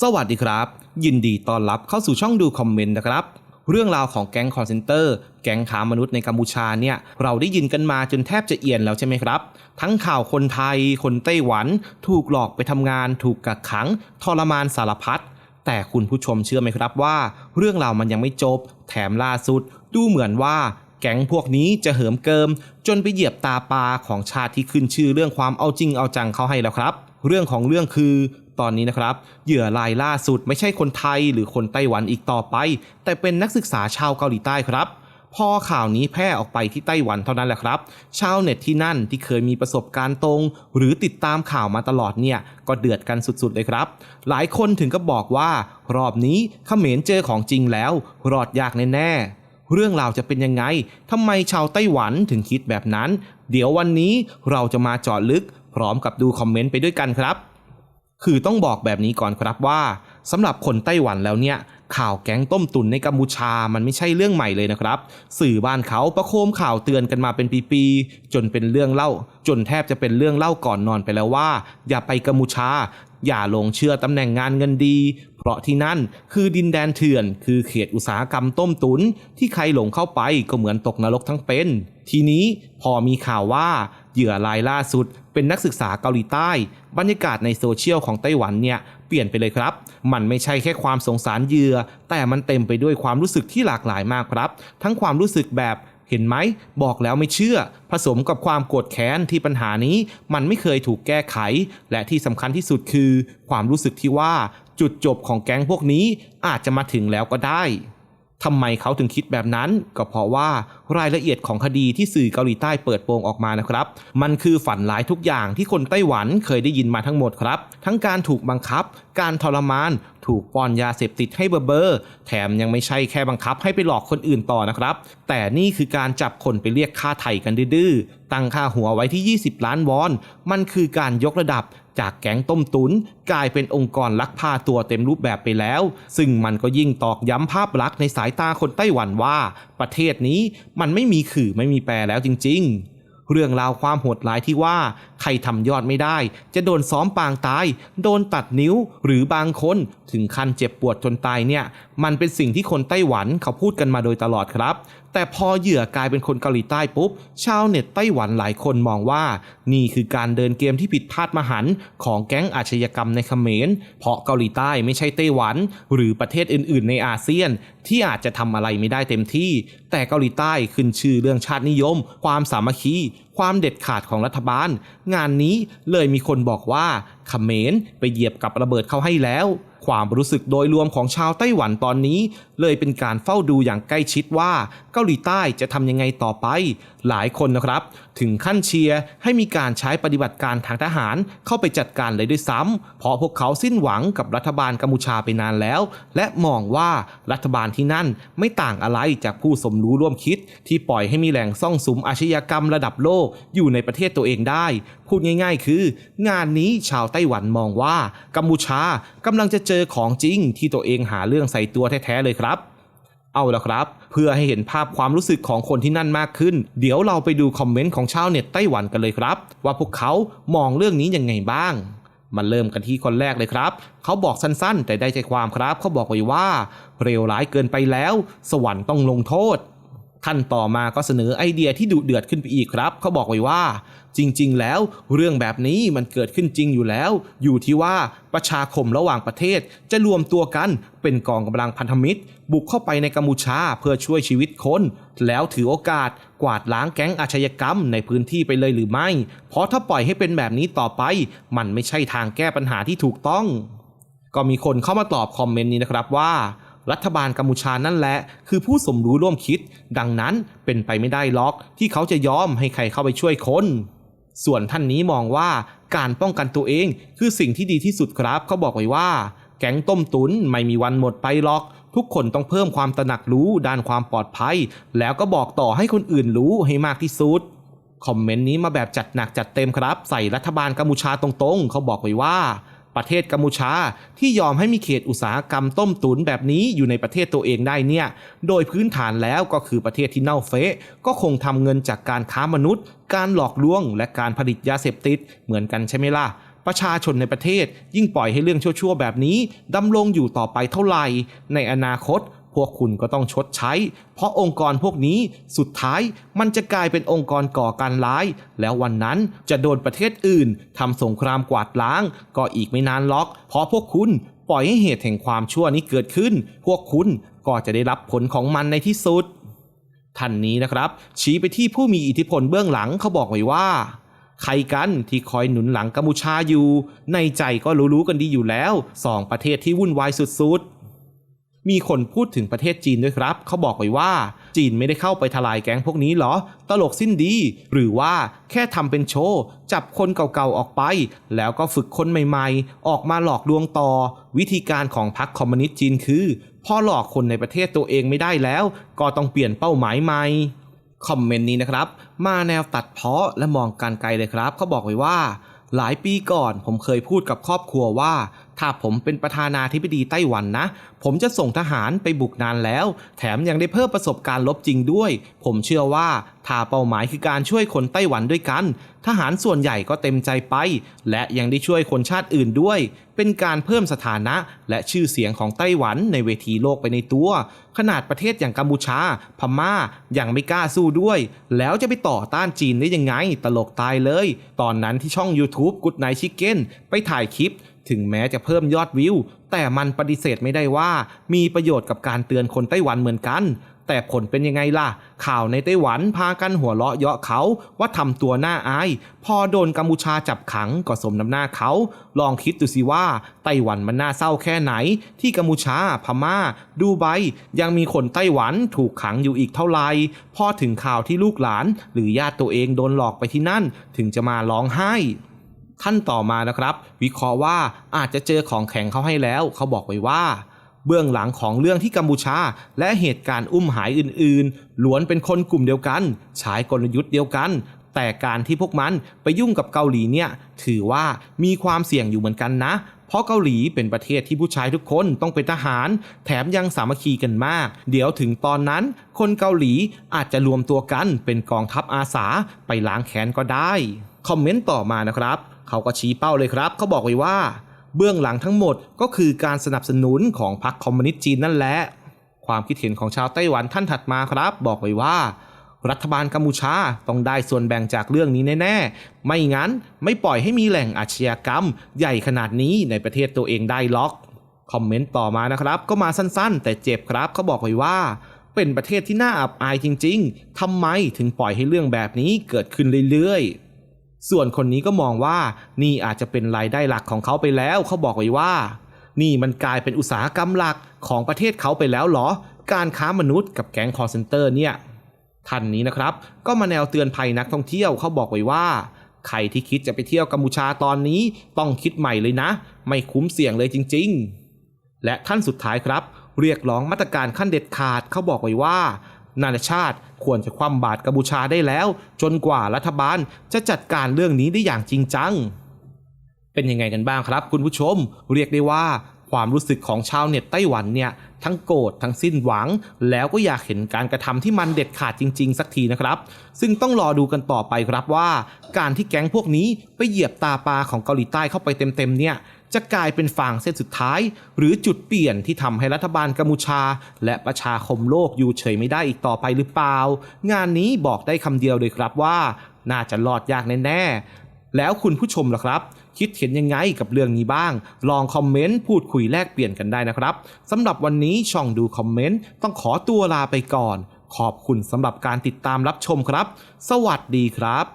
สวัสดีครับ ยินดีต้อนรับเข้าสู่ช่องดูคอมเมนต์นะครับ เรื่องราวของแก๊งคอนเซนเตอร์แก๊งค้ามนุษย์ในกัมพูชาเนี่ยเราได้ยินกันมาจนแทบจะเอียนแล้วใช่ไหมครับ ทั้งข่าวคนไทย คนไต้หวัน ถูกหลอกไปทำงาน ถูกกักขัง ทรมานสารพัดแต่คุณผู้ชมเชื่อไหมครับว่า เรื่องราวมันยังไม่จบ แถมล่าสุด ดูเหมือนว่าแก๊งพวกนี้จะเหิมเกิม จนไปเหยียบตาปลาของชาติที่ขึ้นชื่อเรื่องความเอาจริงเอาจังเขาให้แล้วครับ เรื่องของเรื่องคือ ตอนนี้นะครับ เหยื่อรายล่าสุดไม่ใช่คนไทยหรือคนไต้หวันอีกต่อไป แต่เป็นนักศึกษาชาวเกาหลีใต้ครับพอข่าวนี้แพร่ออกไปที่ไต้หวันเท่านั้นแหละครับ ชาวเน็ตที่นั่นที่เคยมีประสบการณ์ตรง หรือติดตามข่าวมาตลอดเนี่ย ก็เดือดกันสุดๆเลยครับ หลายคนถึงก็บอกว่า รอบนี้เขมรเจอของจริงแล้ว รอดยากแน่ๆ เรื่องราวจะเป็นยังไงทำไมชาวไต้หวันถึงคิดแบบนั้น เดี๋ยววันนี้เราจะมาเจาะลึก พร้อมกับดูคอมเมนต์ไปด้วยกันครับ คือต้องบอกแบบนี้ก่อนครับว่าสำหรับคนไต้หวันแล้วเนี่ยข่าวแก๊งต้มตุ๋นในกัมพูชามันไม่ใช่เรื่องใหม่เลยนะครับ สื่อบ้านเขาประโคมข่าวเตือนกันมาเป็นปีๆจนเป็นเรื่องเล่า จนแทบจะเป็นเรื่องเล่าก่อนนอนไปแล้วว่า อย่าไปกัมพูชา อย่าหลงเชื่อตำแหน่งงานเงินดี เพราะที่นั่นคือดินแดนเถื่อน คือเขตอุตสาหกรรมต้มตุน ที่ใครหลงเข้าไปก็เหมือนตกนรกทั้งเป็น ทีนี้พอมีข่าวว่าเหยื่อรายล่าสุด เป็นนักศึกษาเกาหลีใต้ บรรยากาศในโซเชียลของไต้หวันเนี่ยเปลี่ยนไปเลยครับ มันไม่ใช่แค่ความสงสารเหยื่อ แต่มันเต็มไปด้วยความรู้สึกที่หลากหลายมากครับ ทั้งความรู้สึกแบบเห็นไหม บอกแล้วไม่เชื่อ ผสมกับความโกรธแค้นที่ปัญหานี้มันไม่เคยถูกแก้ไข และที่สำคัญที่สุดคือ ความรู้สึกที่ว่าจุดจบของแก๊งพวกนี้อาจจะมาถึงแล้วก็ได้ ทำไมเขาถึงคิดแบบนั้น ก็เพราะว่ารายละเอียดของคดีที่สื่อเกาหลีใต้เปิดโปงออกมานะครับ มันคือฝันร้ายทุกอย่างที่คนไต้หวันเคยได้ยินมาทั้งหมดครับ ทั้งการถูกบังคับ การทรมาน ถูกป้อนยาเสพติดให้เบอร์เบอร์ แถมยังไม่ใช่แค่บังคับให้ไปหลอกคนอื่นต่อนะครับ แต่นี่คือการจับคนไปเรียกค่าไถ่กันดื้อตั้งค่าหัวไว้ที่ 20 ล้านวอน มันคือการยกระดับจากแก๊งต้มตุน กลายเป็นองค์กรลักพาตัวเต็มรูปแบบไปแล้ว ซึ่งมันก็ยิ่งตอกย้ำภาพลักษณ์ในสายตาคนไต้หวันว่า ประเทศนี้มันไม่มีขื่อไม่มีแปรแล้วจริง ๆ เรื่องราวความโหดร้ายที่ว่า ใครทำยอดไม่ได้ จะโดนซ้อมปางตาย โดนตัดนิ้ว หรือบางคนถึงขั้นเจ็บปวดจนตายเนี่ย มันเป็นสิ่งที่คนไต้หวันเขาพูดกันมาโดยตลอดครับ แต่พอเหยื่อกลายเป็นคนเกาหลีใต้ปุ๊บ ชาวเน็ตไต้หวันหลายคนมองว่า นี่คือการเดินเกมที่ผิดพลาดมหันของแก๊งอาชญากรรมในเขมร เพราะเกาหลีใต้ไม่ใช่ไต้หวัน หรือประเทศอื่น ๆ ในอาเซียน ที่อาจจะทำอะไรไม่ได้เต็มที่ แต่เกาหลีใต้ขึ้นชื่อเรื่องชาตินิยม ความสามัคคี ความเด็ดขาดของรัฐบาล งานนี้เลยมีคนบอกว่าเขมรไปเหยียบกับระเบิดเข้าให้แล้ว ความรู้สึกโดยรวมของชาวไต้หวันตอนนี้ เลยเป็นการเฝ้าดูอย่างใกล้ชิดว่าเกาหลีใต้จะทำยังไงต่อไป หลายคนนะครับ ถึงขั้นเชียร์ให้มีการใช้ปฏิบัติการทางทหารเข้าไปจัดการเลยด้วยซ้ำเพราะพวกเขาสิ้นหวังกับรัฐบาลกัมพูชาไปนานแล้ว และมองว่ารัฐบาลที่นั่นไม่ต่างอะไรจากผู้สมรู้ร่วมคิด ที่ปล่อยให้มีแหล่งซ่องสุมอาชญากรรมระดับโลกอยู่ในประเทศตัวเองได้ พูดง่าย ๆ คือ งานนี้ชาวไต้หวันมองว่ากัมพูชากำลังจะเจอของจริงที่ตัวเองหาเรื่องใส่ตัวแท้ๆเลยครับ เอาละครับ เพื่อให้เห็นภาพความรู้สึกของคนที่นั่นมากขึ้น เดี๋ยวเราไปดูคอมเมนต์ของชาวเน็ตไต้หวันกันเลยครับ ว่าพวกเขามองเรื่องนี้ยังไงบ้างมาเริ่มกันที่คนแรกเลยครับ เขาบอกสั้นๆ แต่ได้ใจความครับ เขาบอกไว้ว่าเร็วร้ายเกินไปแล้ว สวรรค์ต้องลงโทษ ท่านต่อมาก็เสนอไอเดียที่ดุเดือดขึ้นไปอีกครับ เขาบอกไว้ว่า จริง ๆ แล้วเรื่องแบบนี้มันเกิดขึ้นจริงอยู่แล้ว อยู่ที่ว่าประชาคมระหว่างประเทศจะรวมตัวกันเป็นกองกำลังพันธมิตร บุกเข้าไปในกัมพูชาเพื่อช่วยชีวิตคน แล้วถือโอกาสกวาดล้างแก๊งอาชญากรรมในพื้นที่ไปเลยหรือไม่ เพราะถ้าปล่อยให้เป็นแบบนี้ต่อไป มันไม่ใช่ทางแก้ปัญหาที่ถูกต้อง ก็มีคนเข้ามาตอบคอมเมนต์นี้นะครับว่า รัฐบาลกัมพูชานั่นแหละ คือผู้สมรู้ร่วมคิด ดังนั้นเป็นไปไม่ได้ล็อก ที่เขาจะยอมให้ใครเข้าไปช่วยคนส่วนท่านนี้มองว่าการป้องกันตัวเองคือสิ่งที่ดีที่สุดครับเขาบอกไว้ว่า แก๊งต้มตุนไม่มีวันหมดไปหรอก ทุกคนต้องเพิ่มความตระหนักรู้ด้านความปลอดภัย แล้วก็บอกต่อให้คนอื่นรู้ให้มากที่สุดคอมเมนต์นี้มาแบบจัดหนักจัดเต็มครับ ใส่รัฐบาลกัมพูชาตรงๆ เขาบอกไว้ว่า ประเทศกัมพูชา ที่ยอมให้มีเขตอุตสาหกรรมต้มตุ๋นแบบนี้อยู่ในประเทศตัวเองได้เนี่ย โดยพื้นฐานแล้วก็คือประเทศที่เน่าเฟะก็คงทำเงินจากการค้ามนุษย์ การหลอกลวง และการผลิตยาเสพติดเหมือนกันใช่ไหมล่ะประชาชนในประเทศยิ่งปล่อยให้เรื่องชั่วๆ แบบนี้ดำรงอยู่ต่อไปเท่าไหร่ ในอนาคต พวกคุณก็ต้องชดใช้ เพราะองค์กรพวกนี้สุดท้ายมันจะกลายเป็นองค์กรก่อการร้าย แล้ววันนั้นจะโดนประเทศอื่นทำสงครามกวาดล้าง ก็อีกไม่นานล็อก เพราะพวกคุณปล่อยให้เหตุแห่งความชั่วนี้เกิดขึ้น พวกคุณก็จะได้รับผลของมันในที่สุดท่านนี้นะครับ ชี้ไปที่ผู้มีอิทธิพลเบื้องหลังเขาบอกไว้ว่า ใครกันที่คอยหนุนหลังกัมพูชาอยู่ ในใจก็รู้ๆกันดีอยู่แล้วสองประเทศที่วุ่นวายสุดๆ มีคนพูดถึงประเทศจีนด้วยครับ เขาบอกไว้ว่า จีนไม่ได้เข้าไปทลายแก๊งพวกนี้เหรอ ตลกสิ้นดี หรือว่าแค่ทำเป็นโชว์ จับคนเก่าๆออกไป แล้วก็ฝึกคนใหม่ๆ ออกมาหลอกลวงต่อ วิธีการของพรรคคอมมิวนิสต์จีนคือ พอหลอกคนในประเทศตัวเองไม่ได้แล้ว ก็ต้องเปลี่ยนเป้าหมายใหม่คอมเมนต์นี้นะครับ มาแนวตัดเพาะและมองการไกลเลยครับ เขาบอกไว้ว่า หลายปีก่อนผมเคยพูดกับครอบครัวว่า ถ้าผมเป็นประธานาธิบดีไต้หวันนะ ผมจะส่งทหารไปบุกนานแล้ว แถมยังได้เพิ่มประสบการณ์ลบจริงด้วย ผมเชื่อว่าถ้าเป้าหมายคือการช่วยคนไต้หวันด้วยกัน ทหารส่วนใหญ่ก็เต็มใจไป และยังได้ช่วยคนชาติอื่นด้วย เป็นการเพิ่มสถานะและชื่อเสียงของไต้หวันในเวทีโลกไปในตัว ขนาดประเทศอย่างกัมพูชา พม่ายังไม่กล้าสู้ด้วย แล้วจะไปต่อต้านจีนได้ยังไง ตลกตายเลย ตอนนั้นที่ช่อง YouTube Good Night Chicken ไปถ่ายคลิป ถึงแม้จะเพิ่มยอดวิว แต่มันปฏิเสธไม่ได้ว่า มีประโยชน์กับการเตือนคนไต้หวันเหมือนกัน แต่ผลเป็นยังไงล่ะ ข่าวในไต้หวันพากันหัวเราะเยาะเขาว่าทำตัวหน้าอาย พอโดนกัมพูชาจับขังก็สมน้ำหน้าเขา ลองคิดดูสิว่าไต้หวันมันน่าเศร้าแค่ไหน ที่กัมพูชาพม่า ดูไบยังมีคนไต้หวันถูกขังอยู่อีกเท่าไหร่พอถึงข่าวที่ลูกหลาน หรือญาติตัวเองโดนหลอกไปที่นั่น ถึงจะมาร้องไห้ ท่านต่อมานะครับ วิเคราะห์ว่าอาจจะเจอของแข็งเขาให้แล้ว เขาบอกไว้ว่า เบื้องหลังของเรื่องที่กัมพูชา และเหตุการณ์อุ้มหายอื่นๆล้วนเป็นคนกลุ่มเดียวกันใช้กลยุทธ์เดียวกัน แต่การที่พวกมันไปยุ่งกับเกาหลีเนี่ย ถือว่ามีความเสี่ยงอยู่เหมือนกันนะ เพราะเกาหลีเป็นประเทศที่ผู้ชายทุกคนต้องเป็นทหาร แถมยังสามัคคีกันมาก เดี๋ยวถึงตอนนั้น คนเกาหลีอาจจะรวมตัวกันเป็นกองทัพอาสาไปล้างแค้นก็ได้ คอมเมนต์ต่อมานะครับ เขาก็ชี้เป้าเลยครับ เขาบอกไว้ว่า เบื้องหลังทั้งหมดก็คือการสนับสนุนของพรรคคอมมิวนิสต์จีนนั่นแหละ ความคิดเห็นของชาวไต้หวันท่านถัดมาครับ บอกไว้ว่า รัฐบาลกัมพูชาต้องได้ส่วนแบ่งจากเรื่องนี้แน่ๆ ไม่งั้นไม่ปล่อยให้มีแหล่งอาชญากรรม ใหญ่ขนาดนี้ในประเทศตัวเองได้ล็อกคอมเมนต์ต่อมานะครับ ก็มาสั้นๆ แต่เจ็บครับเขาบอกไว้ว่าเป็นประเทศที่น่าอับอายจริง ๆ ทำไมถึงปล่อยให้เรื่องแบบนี้เกิดขึ้นเรื่อยๆ ส่วนคนนี้ก็มองว่านี่อาจจะเป็นรายได้หลักของเขาไปแล้วเขาบอกไว้ว่า นี่มันกลายเป็นอุตสาหกรรมหลักของประเทศเขาไปแล้วหรอ การค้ามนุษย์กับแก๊งคอร์เซนเตอร์เนี่ยท่านนี้นะครับ ก็มาแนวเตือนภัยนักท่องเที่ยวเขาบอกไว้ว่า ใครที่คิดจะไปเที่ยวกัมพูชาตอนนี้ต้องคิดใหม่เลยนะ ไม่คุ้มเสี่ยงเลยจริง ๆ และท่านสุดท้ายครับ เรียกร้องมาตรการขั้นเด็ดขาดเขาบอกไว้ว่า นานาชาติควรจะคว่ำบาตรกัมพูชาได้แล้ว จนกว่ารัฐบาลจะจัดการเรื่องนี้ได้อย่างจริงจังเป็นยังไงกันบ้างครับคุณผู้ชม เรียกได้ว่า ความรู้สึกของชาวเน็ตไต้หวันเนี่ยทั้งโกรธทั้งสิ้นหวัง แล้วก็อยากเห็นการกระทำที่มันเด็ดขาดจริง ๆ สักทีนะครับ ซึ่งต้องรอดูกันต่อไปครับว่า การที่แก๊งพวกนี้ไปเหยียบตาปลาของเกาหลีใต้เข้าไปเต็มๆเนี่ยจะกลายเป็นฟางเส้นสุดท้าย หรือจุดเปลี่ยนที่ทำให้รัฐบาลกัมพูชา และประชาคมโลกอยู่เฉยไม่ได้อีกต่อไปหรือเปล่า งานนี้บอกได้คำเดียวเลยครับว่า น่าจะรอดยากแน่ๆ แล้วคุณผู้ชมล่ะครับ คิดเห็นยังไงกับเรื่องนี้บ้าง ลองคอมเมนต์พูดคุยแลกเปลี่ยนกันได้นะครับสำหรับวันนี้ช่องดูคอมเมนต์ต้องขอตัวลาไปก่อน ขอบคุณสำหรับการติดตามรับชมครับ สวัสดีครับ